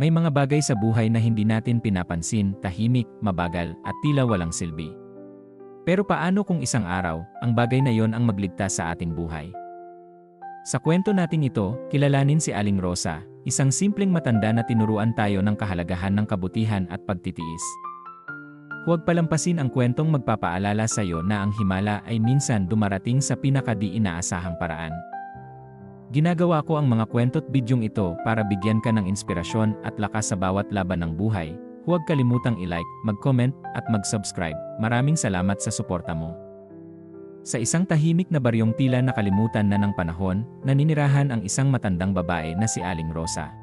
May mga bagay sa buhay na hindi natin pinapansin, tahimik, mabagal, at tila walang silbi. Pero paano kung isang araw, ang bagay na yon ang magligtas sa ating buhay? Sa kwento natin ito, kilalanin si Aling Rosa, isang simpleng matanda na tinuruan tayo ng kahalagahan ng kabutihan at pagtitiis. Huwag palampasin ang kwentong magpapaalala sa iyo na ang himala ay minsan dumarating sa pinakadi inaasahang paraan. Ginagawa ko ang mga kwento't bidyong ito para bigyan ka ng inspirasyon at lakas sa bawat laban ng buhay. Huwag kalimutang i-like, mag-comment, at mag-subscribe. Maraming salamat sa suporta mo. Sa isang tahimik na baryong tila nakalimutan na ng panahon, naninirahan ang isang matandang babae na si Aling Rosa.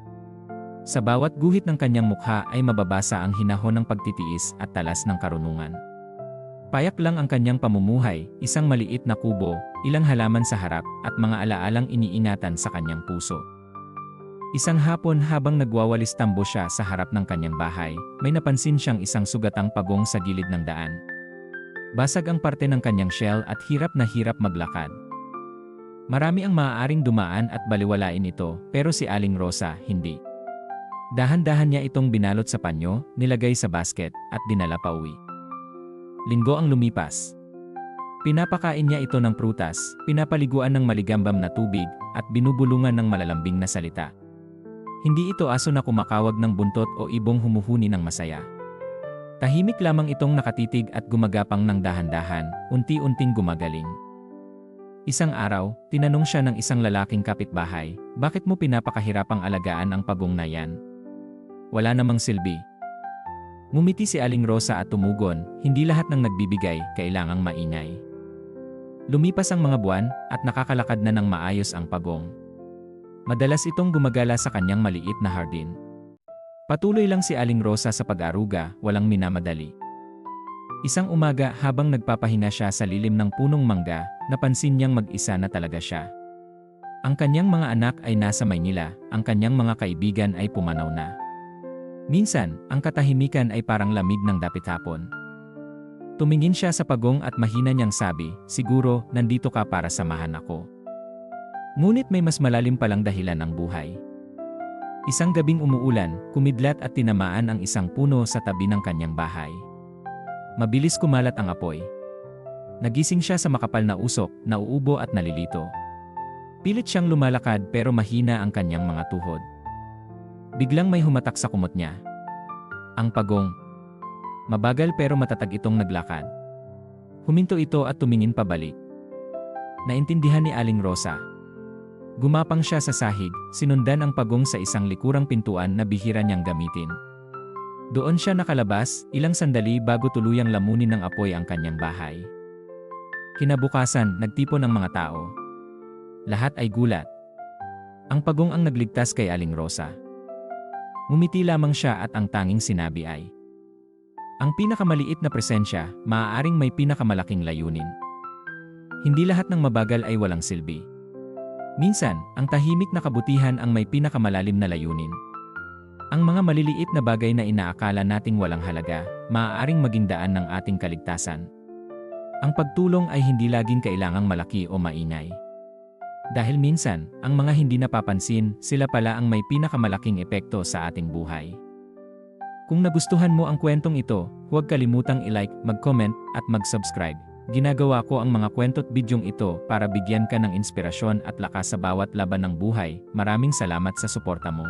Sa bawat guhit ng kanyang mukha ay mababasa ang hinahon ng pagtitiis at talas ng karunungan. Payak lang ang kanyang pamumuhay, isang maliit na kubo, ilang halaman sa harap, at mga alaalang iniingatan sa kanyang puso. Isang hapon habang nagwawalis tambo siya sa harap ng kanyang bahay, may napansin siyang isang sugatang pagong sa gilid ng daan. Basag ang parte ng kanyang shell at hirap na hirap maglakad. Marami ang maaaring dumaan at baliwalain ito, pero si Aling Rosa, hindi. Dahan-dahan niya itong binalot sa panyo, nilagay sa basket, at dinala pa uwi. Linggo ang lumipas. Pinapakain niya ito ng prutas, pinapaliguan ng maligambam na tubig, at binubulungan ng malalambing na salita. Hindi ito aso na kumakawag ng buntot o ibong humuhuni ng masaya. Tahimik lamang itong nakatitig at gumagapang ng dahan-dahan, unti-unting gumagaling. Isang araw, tinanong siya ng isang lalaking kapitbahay, bakit mo pinapakahirapang alagaan ang pagong na yan? Wala namang silbi, Ngumiti si Aling Rosa at tumugon, hindi lahat ng nagbibigay, kailangang maingay. Lumipas ang mga buwan, at nakakalakad na ng maayos ang pagong. Madalas itong gumagala sa kanyang maliit na hardin. Patuloy lang si Aling Rosa sa pag-aruga, walang minamadali. Isang umaga habang nagpapahinga siya sa lilim ng punong mangga, napansin niyang mag-isa na talaga siya. Ang kanyang mga anak ay nasa Maynila, ang kanyang mga kaibigan ay pumanaw na. Minsan, ang katahimikan ay parang lamig ng dapit hapon. Tumingin siya sa pagong at mahina niyang sabi, siguro, nandito ka para samahan ako. Ngunit may mas malalim palang dahilan ng buhay. Isang gabing umuulan, kumidlat at tinamaan ang isang puno sa tabi ng kanyang bahay. Mabilis kumalat ang apoy. Nagising siya sa makapal na usok, nauubo at nalilito. Pilit siyang lumalakad pero mahina ang kanyang mga tuhod. Biglang may humatak sa kumot niya. Ang pagong. Mabagal pero matatag itong naglakad. Huminto ito at tumingin pabalik. Naintindihan ni Aling Rosa. Gumapang siya sa sahig, sinundan ang pagong sa isang likurang pintuan na bihira niyang gamitin. Doon siya nakalabas, ilang sandali bago tuluyang lamunin ng apoy ang kanyang bahay. Kinabukasan, nagtipon ang mga tao. Lahat ay gulat. Ang pagong ang nagligtas kay Aling Rosa. Ngumiti lamang siya at ang tanging sinabi ay, Ang pinakamaliit na presensya, maaaring may pinakamalaking layunin. Hindi lahat ng mabagal ay walang silbi. Minsan, ang tahimik na kabutihan ang may pinakamalalim na layunin. Ang mga maliliit na bagay na inaakala nating walang halaga, maaaring maging daan ng ating kaligtasan. Ang pagtulong ay hindi laging kailangang malaki o maingay. Dahil minsan, ang mga hindi napapansin, sila pala ang may pinakamalaking epekto sa ating buhay. Kung nagustuhan mo ang kwentong ito, huwag kalimutang i-like, mag-comment, at mag-subscribe. Ginagawa ko ang mga kwento't bidyong ito para bigyan ka ng inspirasyon at lakas sa bawat laban ng buhay. Maraming salamat sa suporta mo.